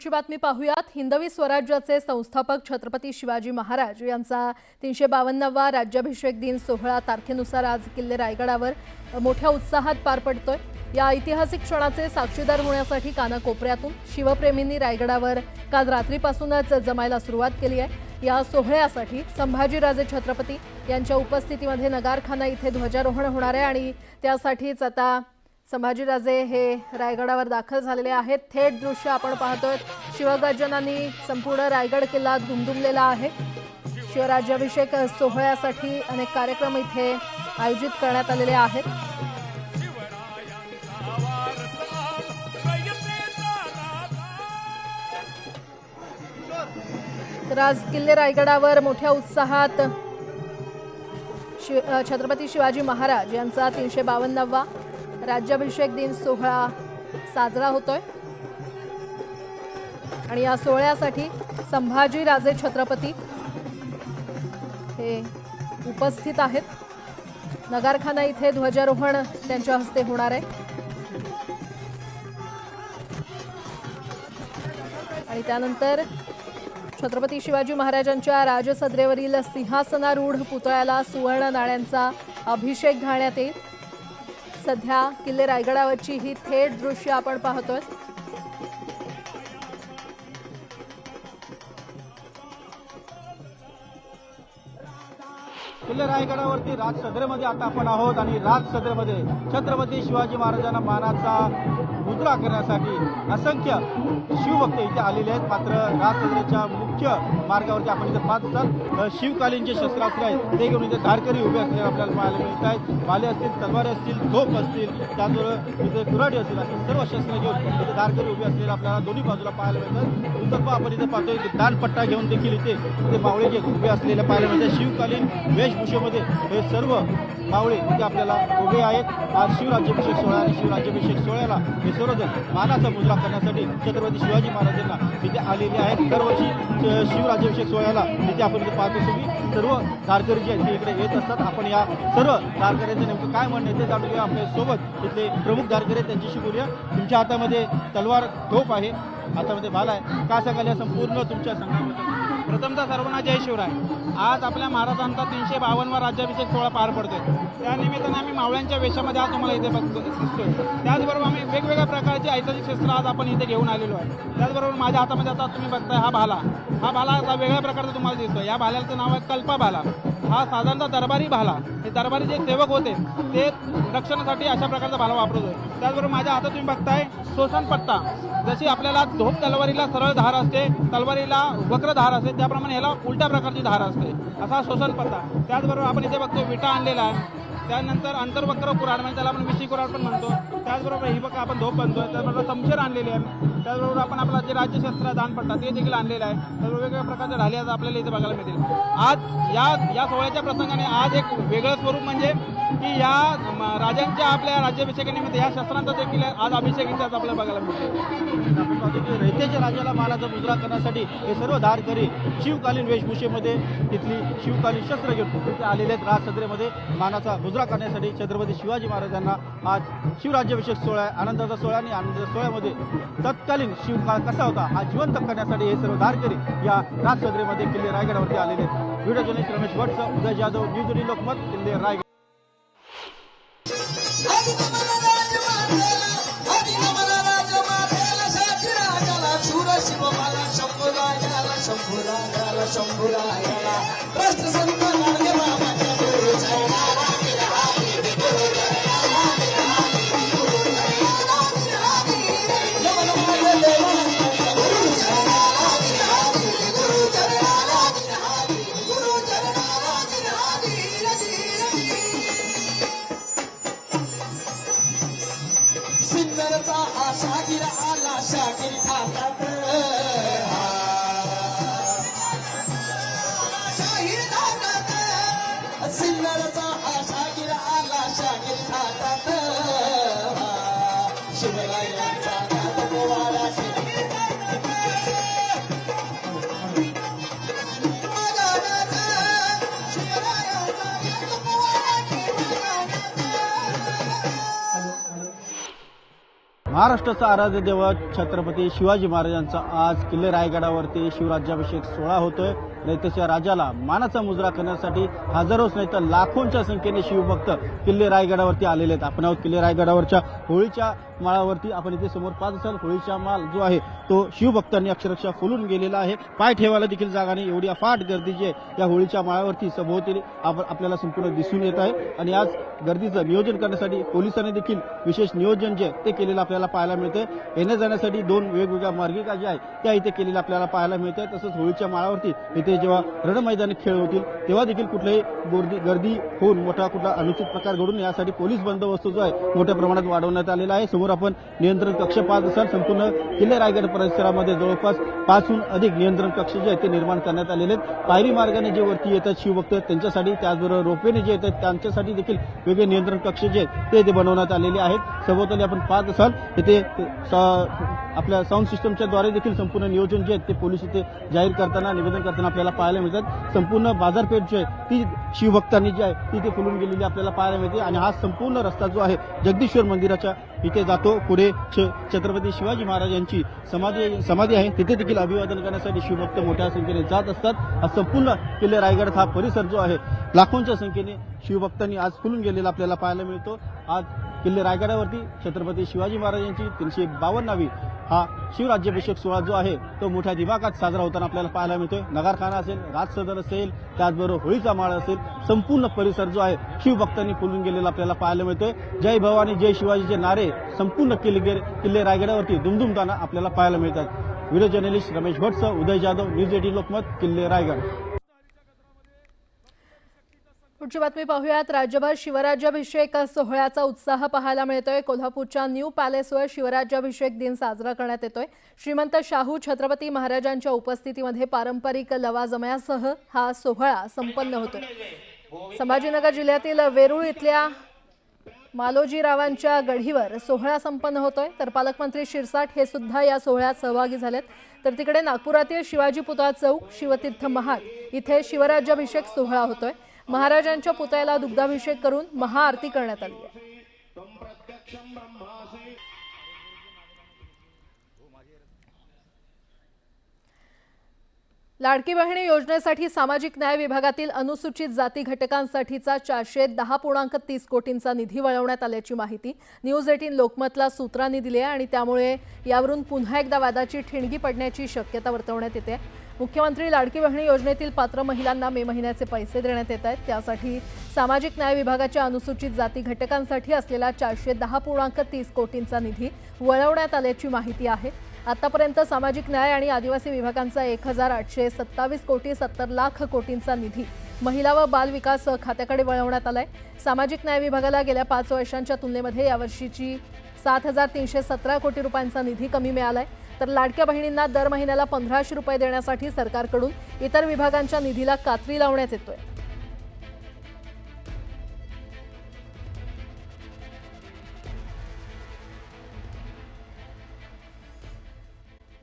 ची बातमी पाहूयात. हिंदवी स्वराज्याचे संस्थापक छत्रपती शिवाजी महाराज यांचा तीनशे बावन्नावा राज्याभिषेक दिन सोहळा तारखेनुसार आज किल्ले रायगडावर मोठ्या उत्साहात पार पडतोय. या ऐतिहासिक क्षणाचे साक्षीदार होण्यासाठी कानाकोपऱ्यातून शिवप्रेमींनी रायगडावर काल रात्रीपासूनच जमायला सुरुवात केली आहे. या सोहळ्यासाठी संभाजीराजे छत्रपती यांच्या उपस्थितीमध्ये नगारखाना इथे ध्वजारोहण होणार आहे आणि त्यासाठीच आता संभाजीराजे हे रायगडावर दाखल झालेले आहेत. थेट दृश्य आपण पाहतोय. शिवगर्जनांनी संपूर्ण रायगड किल्ला दुमदुमलेला आहे. शिवराज्याभिषेक सोहळ्यासाठी अनेक कार्यक्रम इथे आयोजित करण्यात आलेले आहेत. तर आज किल्ले रायगडावर मोठ्या उत्साहात शिव छत्रपती शिवाजी महाराज यांचा तीनशे बावन्नावा राज्याभिषेक दिन सोहळा साजरा होतोय. आणि या सोहळ्यासाठी संभाजी राजे छत्रपती हे उपस्थित आहेत. नगारखाना इथे ध्वजारोहण त्यांच्या हस्ते होणार आहे. आणि त्यानंतर छत्रपती शिवाजी महाराजांच्या राजसद्रेवरील सिंहासनारूढ पुतळ्याला सुवर्ण नाण्यांचा अभिषेक घालण्यात येईल. सध्या किल्ले रायगडावरची ही थेट दृश्य आपण पाहतोय. किल्ले रायगडावरती राज सदरेमध्ये आता आपण आहोत आणि राज सदरेमध्ये छत्रपती शिवाजी महाराजांना मानाचा मुद्रा करण्यासाठी असंख्य शिवभक्त इथे आलेले आहेत. मात्र राज सदरेच्या मुख्य मार्गावरती आपण इथे पाहत असतात. शिवकालीन जे शस्त्रास्त्र आहेत ते घेऊन इथे धारकरी उभे असलेले आपल्याला पाहायला मिळत आहेत. भाले असतील तलवारी असतील तोफ असतील त्याचबरोबर इथे कुराडी असतील असे सर्व शस्त्र घेऊन इथे धारकरी उभे असलेले आपल्याला दोन्ही बाजूला पाहायला मिळतात. उतरपा आपण इथे पाहतोय की दानपट्टा घेऊन देखील इथे इथे मावळे जे उभे असलेले पाहायला मिळतात. शिवकालीन वेशभूषेमध्ये हे सर्व मावळे इथे आपल्याला उभे आहेत. आज शिवराज्याभिषेक सोहळा आणि शिवराज्याभिषेक सोहळ्याला हे सर्वजण मानाचा मुजरा करण्यासाठी छत्रपती शिवाजी महाराजांना इथे आलेले आहेत. दरवर्षी शिवराज्याभिषेक सोहळ्याला इथे आपण इथे पाहतो सगळी. सर्व कारकरी जे आहेत ते इकडे येत असतात आपण या सर्व कारकऱ्यांचं नेमकं काय म्हणणं आहे ते जाणून घेऊया. आपल्यासोबत इथले प्रमुख कारकरी आहेत त्यांच्याशी बोलूया. तुमच्या हातामध्ये तलवार तोप आहे. हातामध्ये भाला आहे. काय सांगाल या संपूर्ण तुमच्या संघामध्ये प्रथमतः सर्वांना जय शिवराय. आज आपल्या महाराजांचा तीनशे बावन्नवा राज्याभिषेक सोहळा पार पडतोय. त्यानिमित्ताने आम्ही मावळ्यांच्या वेशामध्ये आज तुम्हाला इथे बघतो दिसतोय. त्याचबरोबर आम्ही वेगवेगळ्या प्रकारची ऐतिहासिक शस्त्र आज आपण इथे घेऊन आलेलो आहे. त्याचबरोबर माझ्या हातामध्ये आता तुम्ही बघताय हा भाला. हा भाला आता वेगळ्या प्रकारचा तुम्हाला दिसतोय. या भाल्याचं नाव आहे कल्पा भाला हा साधारणतः दरबारी भाला हे दरबारी जे सेवक होते ते रक्षणासाठी अशा प्रकारचा भाला वापरतोय त्याचबरोबर माझ्या हातात तुम्ही बघताय शोषण पट्टा. जशी आपल्याला धोप तलवारीला सरळ धार असते तलवारीला वक्र धार असते त्याप्रमाणे ह्याला उलट्या प्रकारची धार असते. असा शोषण पट्टा. त्याचबरोबर आपण इथे बघतो विटा आणलेला आहे. त्यानंतर अंतर्वक्र कुराड म्हणजे त्याला आपण विशी कुराड पण म्हणतो. त्याचबरोबर ही बघा आपण धोप बनतोय त्याचबरोबर समशेर आणलेले आहे. त्याचबरोबर आपण आपला जे राज्यशास्त्र दानपट्टा ते देखील आणलेलं आहे. त्याचबरोबर वेगवेगळ्या प्रकारच्या ढाली आज आपल्याला इथे बघायला मिळतील. आज या या सोहळ्याच्या प्रसंगाने आज एक वेगळं स्वरूप म्हणजे की या राजांच्या आपल्या राज्याभिषेकानिमित्त या शस्त्रांचा देखील आज अभिषेक इतिहास आपल्याला बघायला मिळतो आपण पाहतो की रयतेच्या राजाला मालाचा मुजरा करण्यासाठी हे सर्व धारकरी शिवकालीन वेशभूषेमध्ये तिथली शिवकालीन शस्त्र घेऊन तिथे आलेले आहेत. राजसद्रेमध्ये मानाचा मुजरा करण्यासाठी छत्रपती शिवाजी महाराजांना आज शिवराज्याभिषेक सोहळा आनंदाचा सोहळा आणि आनंदाच्या सोहळ्यामध्ये तत्कालीन शिवकाळ कसा होता हा जिवंत करण्यासाठी हे सर्व धारकरी या राजसद्रेमध्ये किल्ले रायगडावरती आलेले आहेत. व्हिडिओ जर्नलिस्ट रमेश वटस उदय जाधव न्यूज लोकमत किल्ले Raigad. Shambhu Raya, Shambhu Raya, Shambhu Raya, Rasta Santa Narga Mama Chaburu Chayana. महाराष्ट्राचा आराध्य दैवत छत्रपती शिवाजी महाराजांचा आज किल्ले रायगडावरती शिवराज्याभिषेक सोहळा होतोय. दैत्याच्या राजाला मानाचा मुजरा करण्यासाठी हजारोच नाही तर लाखोंच्या संख्येने शिवभक्त किल्ले रायगडावरती आलेले आहेत. आपण आहोत किल्ले रायगडावरच्या होळीच्या माळावरती. आपण इथे समोर पाच असाल होळीचा माल जो आहे तो शिवभक्तांनी अक्षरशः फुलून गेलेला आहे. पाय ठेवायला देखील जागा नाही. एवढी अफाट गर्दी जी आहे या होळीच्या माळावरती सभोवती आप- आपल्याला संपूर्ण दिसून येत आहे. आणि आज गर्दीचं नियोजन करण्यासाठी पोलिसांनी देखील विशेष नियोजन जे ते केलेलं आपल्याला पाहायला मिळतंय. येण्या जाण्यासाठी दोन वेगवेगळ्या मार्गिका ज्या आहेत त्या इथे केलेल्या आपल्याला पाहायला मिळत आहे तसंच होळीच्या माळावरती इथे जेव्हा रणमैदानी खेळ होतील तेव्हा देखील कुठल्याही गर्दी गर्दी होऊन मोठा कुठला अनुचित प्रकार घडून यासाठी पोलीस बंदोबस्त जो आहे मोठ्या प्रमाणात वाढवण्यात आलेला आहे. समोर आपण नियंत्रण कक्ष पाहत असाल संपूर्ण किल्ले रायगड परिसरामध्ये जवळपास पाचहून अधिक नियंत्रण कक्ष जे आहेत ते निर्माण करण्यात आलेले आहेत. पायरी मार्गाने जे वरती येतात शिवभक्त त्यांच्यासाठी त्याचबरोबर रोपवेने जे येतात त्यांच्यासाठी देखील वेगळे नियंत्रण कक्ष जे आहेत ते इथे बनवण्यात आलेले आहेत. सभोवताली आपण पाहत असाल इथे आपल्या साऊंड सिस्टमच्या द्वारे देखील संपूर्ण नियोजन जे आहे ते पोलीस इथे जाहीर करताना निवेदन करताना आपल्याला पाहायला मिळतात. संपूर्ण बाजारपेठ जी आहे ती शिवभक्तांनी जी आहे ती इथे फुलून गेलेली आपल्याला पाहायला मिळते. आणि हा संपूर्ण रस्ता जो आहे जगदीश्वर मंदिराच्या इथे जातो. पुढे छ- छत्रपती शिवाजी महाराज यांची समाधी समाधी आहे. तिथे देखील अभिवादन करण्यासाठी शिवभक्त मोठ्या संख्येने जात असतात. हा संपूर्ण किल्ले रायगड हा परिसर जो आहे लाखोंच्या संख्येने शिवभक्तांनी आज फुलून गेलेला आपल्याला पाहायला मिळतो. आज किल्ले रायगडावरती छत्रपती शिवाजी महाराजांची तीनशे बावन्नावी हा शिवराज्याभिषेक सोहळा जो आहे तो मोठ्या दिमागात साजरा होताना आपल्याला पाहायला मिळतोय. नगारखाना असेल राजसदन असेल त्याचबरोबर होळीचा माळ असेल संपूर्ण परिसर जो आहे शिवभक्तांनी फुलून गेलेला आपल्याला पाहायला मिळतोय. जय भवानी जय शिवाजीचे नारे संपूर्ण किल्ले किल्ले रायगडावरती दुमदुमताना आपल्याला पाहायला मिळतात. व्हिडिओ जर्नलिस्ट रमेश भटसह उदय जाधव न्यूज एटीन लोकमत किल्ले रायगड. पुढची बातमी पाहूयात. राज्यभर शिवराज्याभिषेक सोहळ्याचा उत्साह पाहायला मिळतोय. कोल्हापूरच्या न्यू पॅलेसवर शिवराज्याभिषेक दिन साजरा करण्यात येतोय. श्रीमंत शाहू छत्रपती महाराजांच्या उपस्थितीमध्ये पारंपरिक लवाजमयासह हा सोहळा संपन्न होतोय. संभाजीनगर जिल्ह्यातील वेरूळ इथल्या मालोजीरावांच्या गढीवर सोहळा संपन्न होतोय. तर पालकमंत्री शिरसाट हे सुद्धा या सोहळ्यात सहभागी झालेत. तर तिकडे नागपुरातील शिवाजी पुतळा चौक शिवतीर्थ महाल इथे शिवराज्याभिषेक सोहळा होतोय. महाराजांच्या पुतळ्याला दुग्धाभिषेक करून महाआरती करण्यात आली आहे. लाडकी बहिणी योजनेसाठी सामाजिक न्याय विभागातील अनुसूचित जाती घटकांसाठीचा चारशे दहा पूर्णांक तीस कोटींचा निधी वळवण्यात आल्याची माहिती न्यूज एटीन लोकमतला सूत्रांनी दिली आहे आणि त्यामुळे यावरून पुन्हा एकदा वादाची ठिणगी पडण्याची शक्यता वर्तवण्यात येते. मुख्यमंत्री लाडकी बहिणी योजनेतील पात्र महिलांना मे महिन्याचे पैसे देण्यात येत आहेत. त्यासाठी सामाजिक न्याय विभागाच्या अनुसूचित जाती घटकांसाठी असलेला चारशे दहा पूर्णांक तीस कोटींचा निधी वळवण्यात आल्याची माहिती आहे. आतापर्यंत सामाजिक न्याय आणि आदिवासी विभागांचा एक हजार आठशे सत्तावीस कोटी सत्तर लाख कोटींचा निधी महिला व बाल विकास खात्याकडे वळवण्यात आलाय. सामाजिक न्याय विभागाला गेल्या पाच वर्षांच्या तुलनेमध्ये यावर्षीची सात हजार तीनशे सतरा कोटी रुपयांचा निधी कमी मिळालाय. तर लाडक्या बहिणींना दर महिन्याला पंधराशे रुपये देण्यासाठी सरकारकडून इतर विभागांच्या निधीला कात्री लावण्यात येतोय.